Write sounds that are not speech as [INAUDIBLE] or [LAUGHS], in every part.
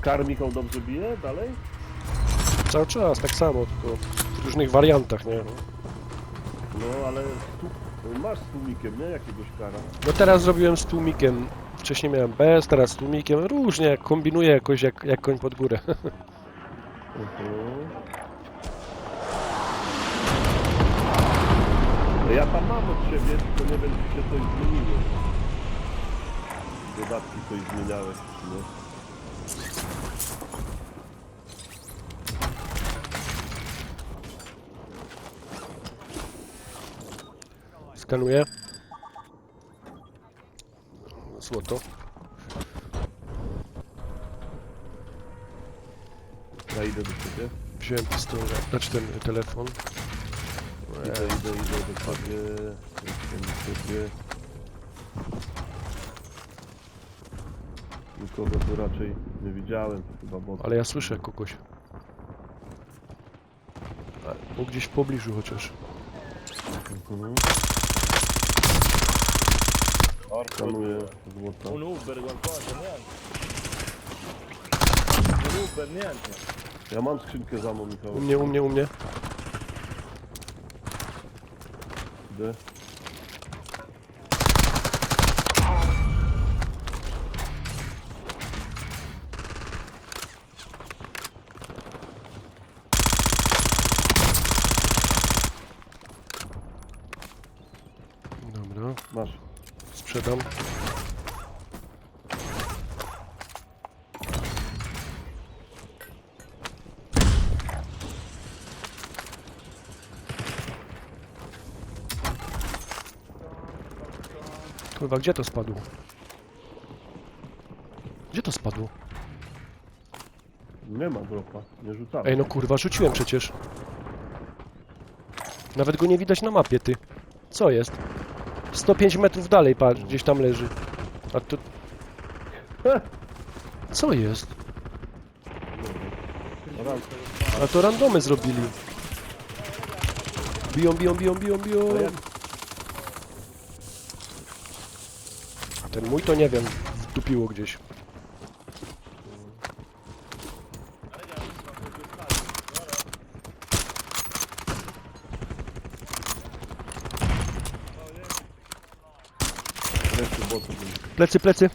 kar Michał dobrze bije dalej? Cały czas, tak samo, tylko w różnych wariantach, nie? No ale stu... masz z tłumikiem, nie? Jakiegoś kara. No teraz zrobiłem z tłumikiem. Wcześniej miałem bez, teraz z tłumikiem. Różnie, kombinuję jakoś jak, jak koń pod górę. Mhm. No ja tam mam od siebie, tylko nie wiem czy się coś zmieniło. Dodatki coś zmieniałeś, czy nie? Skanuję. Złoto. Ja idę do ciebie. Wziąłem pistolet, znaczy ten telefon. Idę, idę, idę dokładnie. Jestem do ciebie. Nikogo tu raczej nie widziałem, to chyba bot. Ale ja słyszę kogoś. A, No gdzieś w pobliżu chociaż. Mhm. Skanuję złota. Un Uber qualcosa, niente. Un Uber, niente. Ja mam skrzynkę za mną, Michał. U mnie, u mnie, u mnie. Idę. Dobra, Masz. Sprzedam. Kurwa, gdzie to spadło? Gdzie to spadło? Nie ma dropa, nie rzucamy. Ej, no kurwa, rzuciłem przecież. Nawet go nie widać na mapie, ty. Co jest? 105 metrów dalej, patrz, gdzieś tam leży. A tu... [LAUGHS] Co jest? A to randomy zrobili. Biją, biją, biją, biją, biją. Ten mój to nie wiem, wdupiło gdzieś. Plecy, plecy.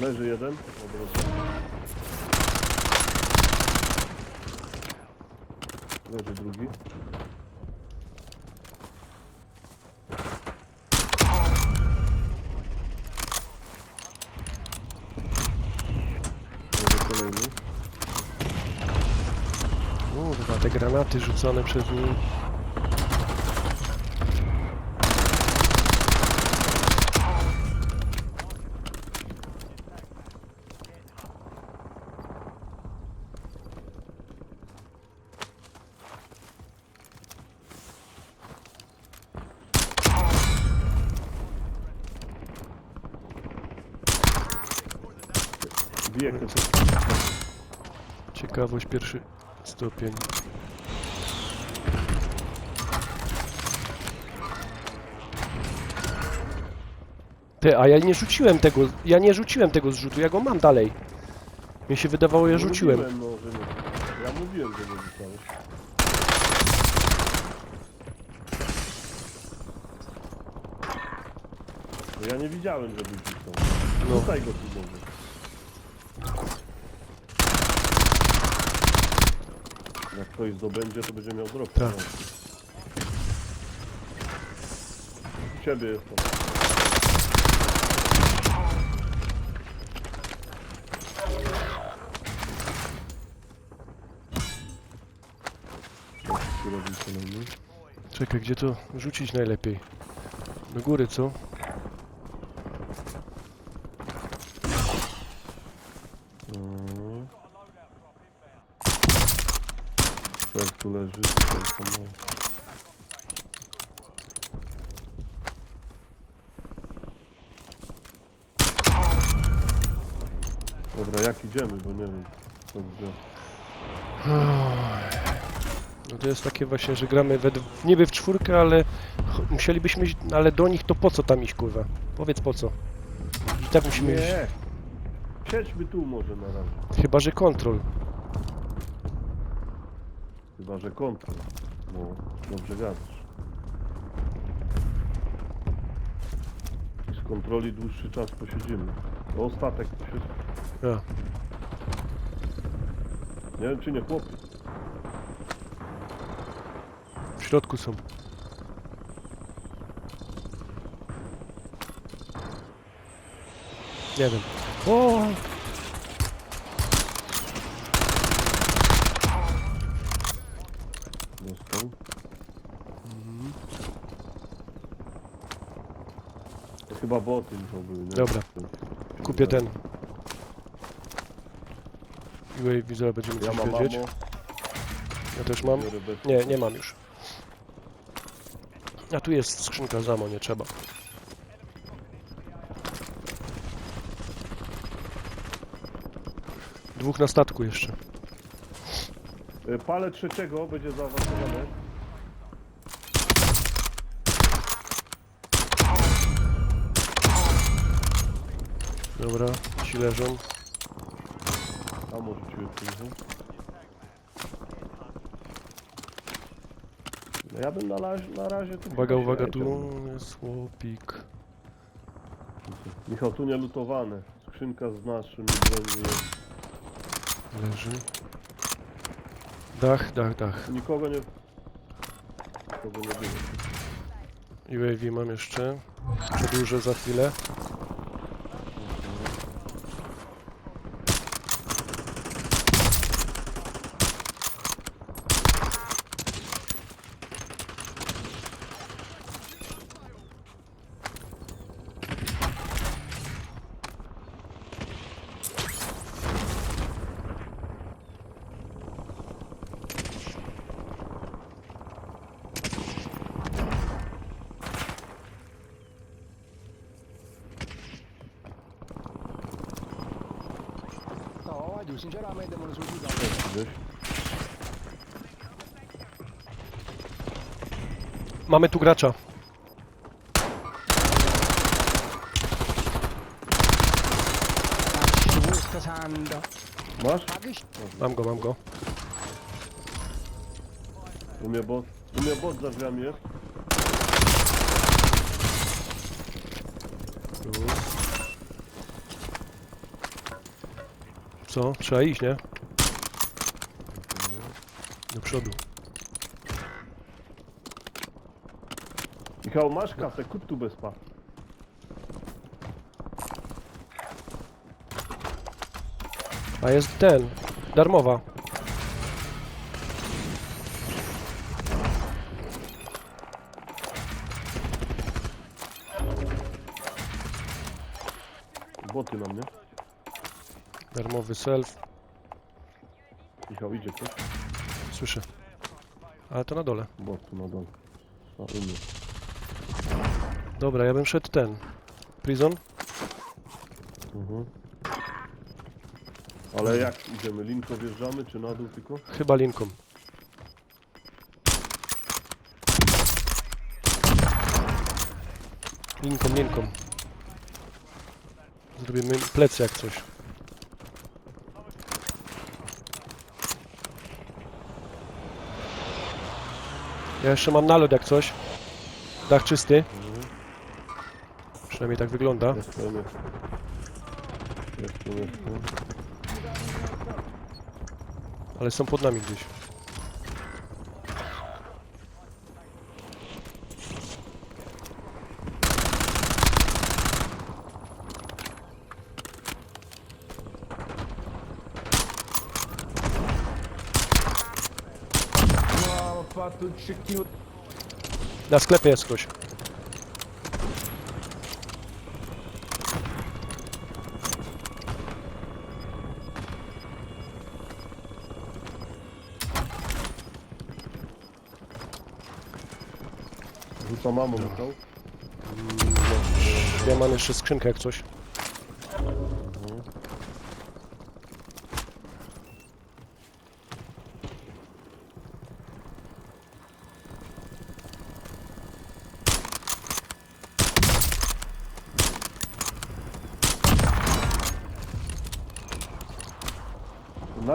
Leży jeden. Leży drugi. Leży kolejny. Kurwa, te granaty rzucane przez nim. Bije ktoś. Ciekawość pierwszy stopień. Ty, a ja nie rzuciłem tego, ja nie rzuciłem tego zrzutu, ja go mam dalej. Mi się wydawało, ja rzuciłem. Mówiłem, no, że nie. Ja mówiłem, że nie rzucałeś. No ja nie widziałem, żebyś rzucał. No. Rzucaj go tu może. Jak ktoś zdobędzie, to będzie miał drop. Tak. U Ciebie jest to. Tu robi kolejny. Czekaj, gdzie to rzucić najlepiej? Do góry, co? Tak, tu leży. Tutaj samo. Dobra, jak idziemy, bo nie wiem co gdzie. No to jest takie właśnie, że gramy we, niby w czwórkę, ale musielibyśmy iść, ale do nich to po co tam iść, kurwa? Powiedz po co. I tak musimy iść, Nie. Siedźmy tu może na razie. chyba że kontrol. Chyba, że kontrol. No, dobrze gadasz. Z kontroli dłuższy czas posiedzimy. To ostatek posiedzi. Ja. Nie wiem czy nie chłopy. W środku są. Nie wiem. O! Dostał. To chyba boty to były, nie? Dobra. Kupię ten. UAV zaraz będziemy Ja coś mam wiedzieć. ammo. Ja też mam. biorę bez- Nie, nie mam już. A tu jest skrzynka zamo, nie trzeba. Dwóch na statku jeszcze. Y, Palę trzeciego będzie zaawansowane. Dobra, ci leżą. A może ci trochę. Ja bym na razie, na razie tu Uwaga, chyba uwaga, tu jest chłopik. Michał, tu nie lutowane. Skrzynka z naszym jest. Leży. Dach, dach, dach. Nikogo nie... Nikogo nie było. UAV mam jeszcze. Przedłużę za chwilę. Io sinceramente me ne sono giudato. Gdzieś. Mamy tu gracza. Masz? Mam go, mam go. U mnie bot. U mnie bot za drzwiami jest. Tu. Co? Trzeba iść, nie? Do przodu. Michał, masz kasę, kup tu bez pa. A jest ten. Darmowa. Darmowy self. Michał, idzie ktoś? Słyszę. Ale to na dole. Bot tu na dole. A, u mnie. Dobra, ja bym szedł ten. Prison? Mhm. Ale jak idziemy? Linko wjeżdżamy, czy na dół tylko? Chyba linką. Linką, linką. Zrobimy plecy jak coś. Ja jeszcze mam nalot jak coś. Dach czysty. Przynajmniej tak wygląda. Ale są pod nami gdzieś. Fatto il cecchino. Na sklepie jest ktoś. Rzuca mamą, Michał. Ja mam jeszcze skrzynkę jak coś.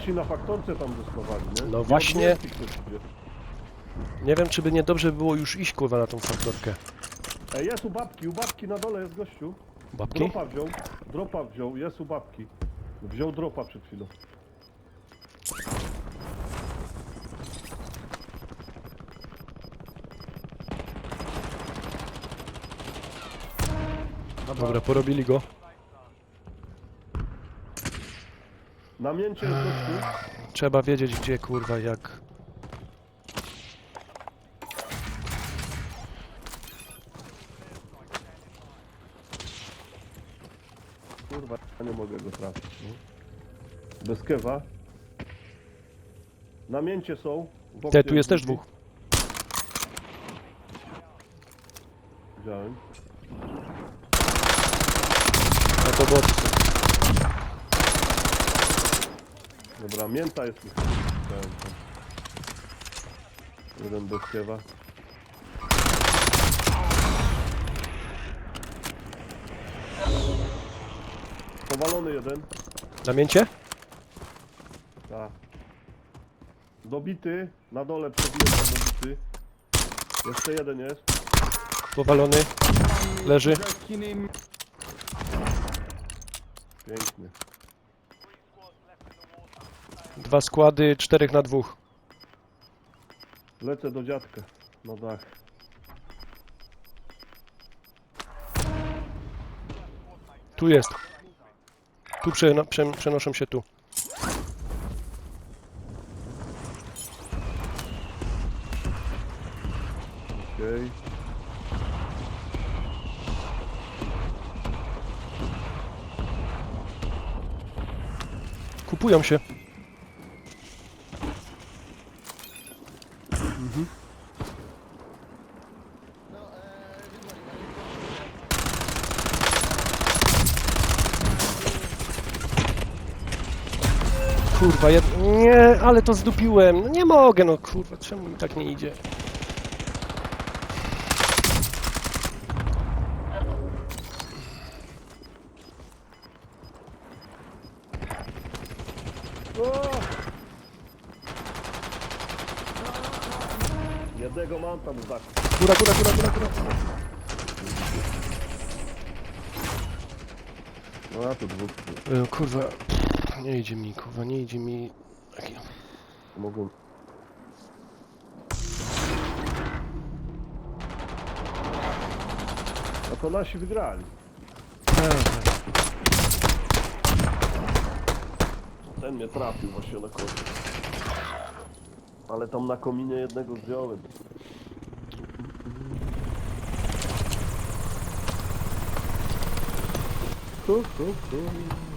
Nasi na faktorce tam zeskowali, nie? No Nie właśnie. Nie wiem, czy by nie dobrze było już iść kurwa na tą faktorkę. Ej, jest u babki, u babki na dole jest gościu. Babki? Dropa wziął, dropa wziął, jest u babki. Wziął dropa przed chwilą. Dobra, porobili go. Na mięcie jest gościu. Trzeba wiedzieć gdzie kurwa jak. Kurwa, ja nie mogę go trafić. No. Bez kewa. Na mięcie są. w oknie Te, tu jest też dwóch. Widziałem. To boty są. Dobra, mięta jest. Jeden bez kewa. Powalony jeden. Na mięcie? Tak. Dobity. Na dole przebiłem dobity. Jeszcze jeden jest. Powalony. Leży. Piękny. Dwa składy, czterech na dwóch. Lecę do dziadka. Na dach. Tu jest. Tu przeno, prze, przenoszą się tu. Okej. Kupują się. Kurwa, ja... Nie, ale to zdupiłem. No nie mogę, no kurwa, czemu mi tak nie idzie? Jednego mam tam w dachu. Góra, góra, góra, góra, góra. No a tu dwóch. E, kurwa, nie idzie mi, kurwa, nie idzie mi. Mogą. A to nasi wygrali. Ten mnie trafił właśnie na końcu. Ale tam na kominie jednego zdjąłem. Hu, hu, hu.